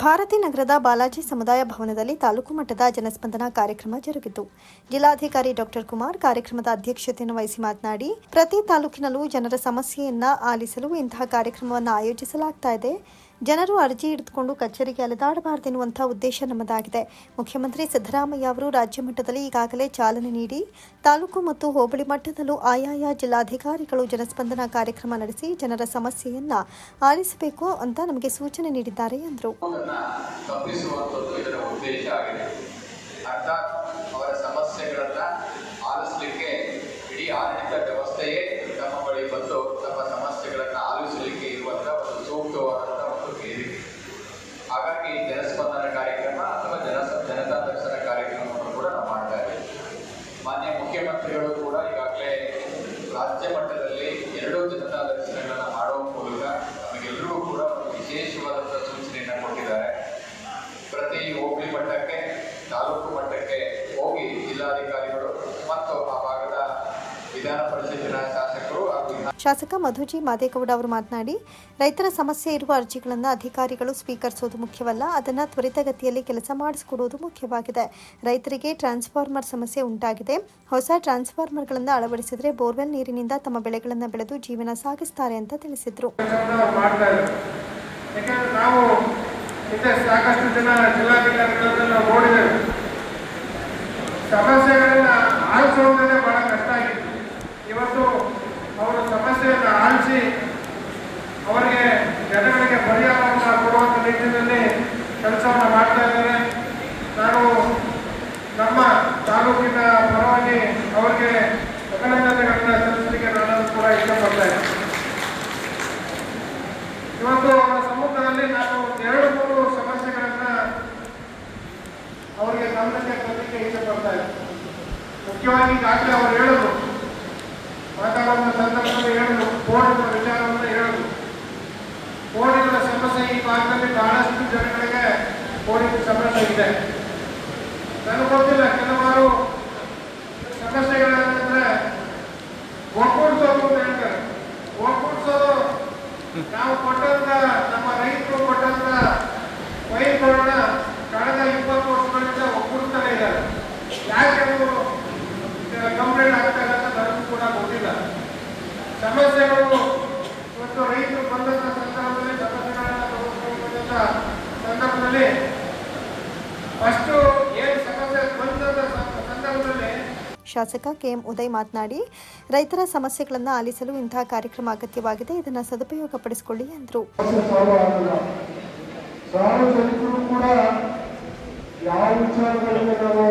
ಭಾರತಿ ನಗರದ ಬಾಲಾಜಿ ಸಮುದಾಯ ಭವನದಲ್ಲಿ ತಾಲೂಕು ಮಟ್ಟದ ಜನಸ್ಪಂದನ ಕಾರ್ಯಕ್ರಮ ಜರುಗಿತು. ಜಿಲ್ಲಾಧಿಕಾರಿ ಡಾಕ್ಟರ್ ಕುಮಾರ್ ಕಾರ್ಯಕ್ರಮದ ಅಧ್ಯಕ್ಷತೆಯನ್ನು ವಹಿಸಿ ಮಾತನಾಡಿ, ಪ್ರತಿ ತಾಲೂಕಿನಲ್ಲೂ ಜನರ ಸಮಸ್ಯೆಯನ್ನ ಆಲಿಸಲು ಇಂತಹ ಕಾರ್ಯಕ್ರಮವನ್ನು ಆಯೋಜಿಸಲಾಗ್ತಾ ಇದೆ. ಜನರು ಅರ್ಜಿ ಹಿಡಿದುಕೊಂಡು ಕಚೇರಿಗೆ ಅಲೆದಾಡಬಾರದೆನ್ನುವಂತಹ ಉದ್ದೇಶ ನಮ್ಮದಾಗಿದೆ. ಮುಖ್ಯಮಂತ್ರಿ ಸಿದ್ದರಾಮಯ್ಯ ಅವರು ರಾಜ್ಯ ಮಟ್ಟದಲ್ಲಿ ಈಗಾಗಲೇ ಚಾಲನೆ ನೀಡಿ, ತಾಲೂಕು ಮತ್ತು ಹೋಬಳಿ ಮಟ್ಟದಲ್ಲೂ ಆಯಾಯ ಜಿಲ್ಲಾಧಿಕಾರಿಗಳು ಜನಸ್ಪಂದನ ಕಾರ್ಯಕ್ರಮ ನಡೆಸಿ ಜನರ ಸಮಸ್ಯೆಯನ್ನ ಆಲಿಸಬೇಕು ಅಂತ ನಮಗೆ ಸೂಚನೆ ನೀಡಿದ್ದಾರೆ ಎಂದರು. ಹಾಗಾಗಿ ಜನಸ್ಪಂದನ ಕಾರ್ಯಕ್ರಮ ಅಥವಾ ಜನ ಜನತಾ ದರ್ಶನ ಕಾರ್ಯಕ್ರಮವನ್ನು ಕೂಡ ನಾವು ಮಾಡ್ತಾ ಇದ್ದೀವಿ. ಮಾನ್ಯ ಮುಖ್ಯಮಂತ್ರಿಗಳು ಕೂಡ ಈಗಾಗಲೇ ರಾಜ್ಯ ಮಟ್ಟದಲ್ಲಿ ಎರಡು ಜನತಾ ದರ್ಶನಗಳನ್ನು ಮಾಡುವ ಮೂಲಕ ನಮಗೆಲ್ಲರಿಗೂ ಕೂಡ ವಿಶೇಷವಾದಂಥ ಸೂಚನೆಯನ್ನು ಕೊಟ್ಟಿದ್ದಾರೆ. ಪ್ರತಿ ಹೋಬಳಿ ಮಟ್ಟಕ್ಕೆ, ತಾಲೂಕು ಮಟ್ಟಕ್ಕೆ ಹೋಗಿ ಜಿಲ್ಲಾಧಿಕಾರಿಗಳು ಮತ್ತು ಆ ಭಾಗದ ವಿಧಾನ ಪರಿಷತ್ತಿನ ಶಾಸಕ ಮಧುಜಿ ಮಾದೇಗೌಡ ಅವರು ಮಾತನಾಡಿ, ರೈತರ ಸಮಸ್ಯೆ ಇರುವ ಅರ್ಜಿಗಳನ್ನು ಅಧಿಕಾರಿಗಳು ಸ್ವೀಕರಿಸುವುದು ಮುಖ್ಯವಲ್ಲ, ಅದನ್ನು ತ್ವರಿತಗತಿಯಲ್ಲಿ ಕೆಲಸ ಮಾಡಿಸಿಕೊಡುವುದು ಮುಖ್ಯವಾಗಿದೆ. ರೈತರಿಗೆ ಟ್ರಾನ್ಸ್ಫಾರ್ಮರ್ ಸಮಸ್ಯೆ ಉಂಟಾಗಿದೆ. ಹೊಸ ಟ್ರಾನ್ಸ್ಫಾರ್ಮರ್ಗಳನ್ನು ಅಳವಡಿಸಿದರೆ ಬೋರ್ವೆಲ್ ನೀರಿನಿಂದ ತಮ್ಮ ಬೆಳೆಗಳನ್ನು ಬೆಳೆದು ಜೀವನ ಸಾಗಿಸ್ತಾರೆ ಅಂತ ತಿಳಿಸಿದರು. ಬಹಳ ಕಷ್ಟ ಆಗಿತ್ತು ಇವತ್ತು ಅವರು ಸಮಸ್ಯೆಯನ್ನು ಆಲಿಸಿ ಅವರಿಗೆ ಜನಗಳಿಗೆ ಪರಿಹಾರವನ್ನು ಕೊಡುವಂಥ ನಿಟ್ಟಿನಲ್ಲಿ ಕೆಲಸವನ್ನು ಮಾಡ್ತಾ ಇದ್ದಾರೆ. ನಾನು ನಮ್ಮ ತಾಲೂಕಿನ ಪರವಾಗಿ ಅವರಿಗೆ ಅಭಿನಂದನೆಗಳನ್ನ ಸಲ್ಲಿಸಲಿಕ್ಕೆ ನಾನು ಕೂಡ ಇಷ್ಟಪಡ್ತಾ ಇದ್ದೀನಿ. ಇವತ್ತು ಅವರ ಸಮ್ಮುಖದಲ್ಲಿ ನಾನು ಎರಡು, ಮೂರು ಸಮಸ್ಯೆಗಳನ್ನ ಅವರಿಗೆ ಗಮನಕ್ಕೆ ತರಲಿಕ್ಕೆ ಇಷ್ಟಪಡ್ತಾ ಇದ್ದೀನಿ. ಮುಖ್ಯವಾಗಿ ಈಗಾಗಲೇ ಅವರು ಹೇಳಿದ್ರು ಮಾತಾಡುವಂಥ ಸಂದರ್ಭದಲ್ಲಿ ಹೇಳಿದ್ರು ವಿಚಾರ ವಿಚಾರವನ್ನು ಹೇಳಿದ್ರು ಕೋಣಗಳ ಸಮಸ್ಯೆ ಈ ಭಾಗದಲ್ಲಿ ಬಹಳಷ್ಟು ಜನಗಳಿಗೆ ಬೋರ್ಡಿನ ಸಮಸ್ಯೆ ಇದೆ ನನಗೆ ಗೊತ್ತಿಲ್ಲ ಕೆಲವರು ಸಮಸ್ಯೆಗಳೇನೆಂದ್ರೆ ಒಕ್ಕೂಡಿಸೋದು ಅಂತ ಹೇಳ್ತಾರೆ. ಒಕ್ಕೂಡಿಸೋದು ನಾವು ಕೊಟ್ಟಂತ ನಮ್ಮ ರೈತರು ಕೊಟ್ಟಂತ ಪೈರುಗಳನ್ನ ಕಳೆದ ಇಪ್ಪತ್ತು ವರ್ಷಗಳಿಂದ ಒಕ್ಕೂಡ್ತಾನೆ ಇದ್ದಾರೆ. ಯಾಕೆ ಅದು ಕಂಪ್ಲೇಂಟ್ ಆಗ್ತಾ ಇಲ್ಲ ಅಂತ ನನಗೂ ಕೂಡ ಗೊತ್ತಿಲ್ಲ. ಸಮಸ್ಯೆಗಳು ಇವತ್ತು ರೈತರು ಬಂದಂತ ಸಂದರ್ಭದಲ್ಲಿ ಸಮಸ್ಯೆಗಳನ್ನ ತಗೊಂಡು ಬಂದಂತ ಸಂದರ್ಭದಲ್ಲಿ ಫಸ್ಟು ಏನು ಸಮಸ್ಯೆ ಬಂದಂತ ಸ- ಸಂದರ್ಭದಲ್ಲಿ ಶಾಸಕ ಕೆಎಂ ಉದಯ್ ಮಾತನಾಡಿ ರೈತರ ಸಮಸ್ಯೆಗಳನ್ನು ಆಲಿಸಲು ಇಂತಹ ಕಾರ್ಯಕ್ರಮ ಅಗತ್ಯವಾಗಿದೆ ಇದನ್ನು ಸದುಪಯೋಗಪಡಿಸಿಕೊಳ್ಳಿ ಎಂದರು ಸಾರ್ವಜನಿಕರು ಕೂಡ ಯಾವ ವಿಚಾರಗಳಿಗೆ ನಾವು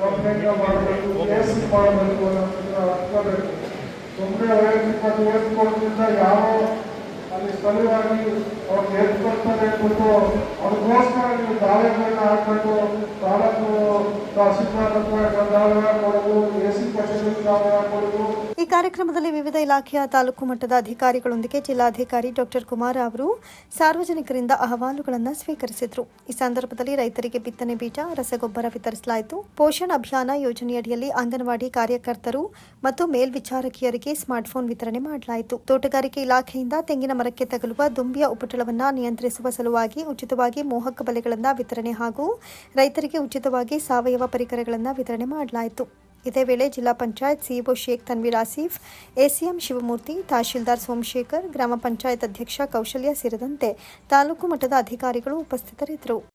ಕಂಪ್ಲೇಂಟ್ ಮಾಡಬೇಕು ಕೇಸ್ ಮಾಡಬೇಕು ಅನ್ನೋದನ್ನ ಅರ್ಥಬೇಕು ಸುಮ್ಮನೆ ಯಾವ ಅಲ್ಲಿ ಸ್ಥಳೀಯವಾಗಿ ಅವ್ರಿಗೆ ಅದಕ್ಕೋಸ್ಕರ ನೀವು ತಾಲೂಕು ಈ ಕಾರ್ಯಕ್ರಮದಲ್ಲಿ ವಿವಿಧ ಇಲಾಖೆಯ ತಾಲೂಕು ಮಟ್ಟದ ಅಧಿಕಾರಿಗಳೊಂದಿಗೆ ಜಿಲ್ಲಾಧಿಕಾರಿ ಡಾಕ್ಟರ್ ಕುಮಾರ್ ಅವರು ಸಾರ್ವಜನಿಕರಿಂದ ಅಹವಾಲುಗಳನ್ನು ಸ್ವೀಕರಿಸಿದರು. ಈ ಸಂದರ್ಭದಲ್ಲಿ ರೈತರಿಗೆ ಬಿತ್ತನೆ ಬೀಜ, ರಸಗೊಬ್ಬರ ವಿತರಿಸಲಾಯಿತು. ಪೋಷಣ್ ಅಭಿಯಾನ ಯೋಜನೆಯಡಿಯಲ್ಲಿ ಅಂಗನವಾಡಿ ಕಾರ್ಯಕರ್ತರು ಮತ್ತು ಮೇಲ್ವಿಚಾರಕಿಯರಿಗೆ ಸ್ಮಾರ್ಟ್ಫೋನ್ ವಿತರಣೆ ಮಾಡಲಾಯಿತು. ತೋಟಗಾರಿಕೆ ಇಲಾಖೆಯಿಂದ ತೆಂಗಿನ ಮರಕ್ಕೆ ತಗುಲುವ ದುಂಬಿಯ ಉಪಟಳವನ್ನು ನಿಯಂತ್ರಿಸುವ ಸಲುವಾಗಿ ಉಚಿತವಾಗಿ ಮೋಹಕ ಬಲೆಗಳನ್ನು ವಿತರಣೆ ಹಾಗೂ ರೈತರಿಗೆ ಉಚಿತವಾಗಿ ಸಾವಯವ ಪರಿಕರಗಳನ್ನು ವಿತರಣೆ ಮಾಡಲಾಯಿತು. ಇದೇ ವೇಳೆ ಜಿಲ್ಲಾ ಪಂಚಾಯತ್ ಸಿಇಒ ಶೇಖ್ ತನ್ವೀರ್ ಆಸೀಫ್, ಎಸಿಎಂ ಶಿವಮೂರ್ತಿ, ತಹಶೀಲ್ದಾರ್ ಸೋಮಶೇಖರ್, ಗ್ರಾಮ ಪಂಚಾಯತ್ ಅಧ್ಯಕ್ಷ ಕೌಶಲ್ಯ ಸೇರಿದಂತೆ ತಾಲೂಕು ಮಟ್ಟದ ಅಧಿಕಾರಿಗಳು ಉಪಸ್ಥಿತರಿದ್ದರು.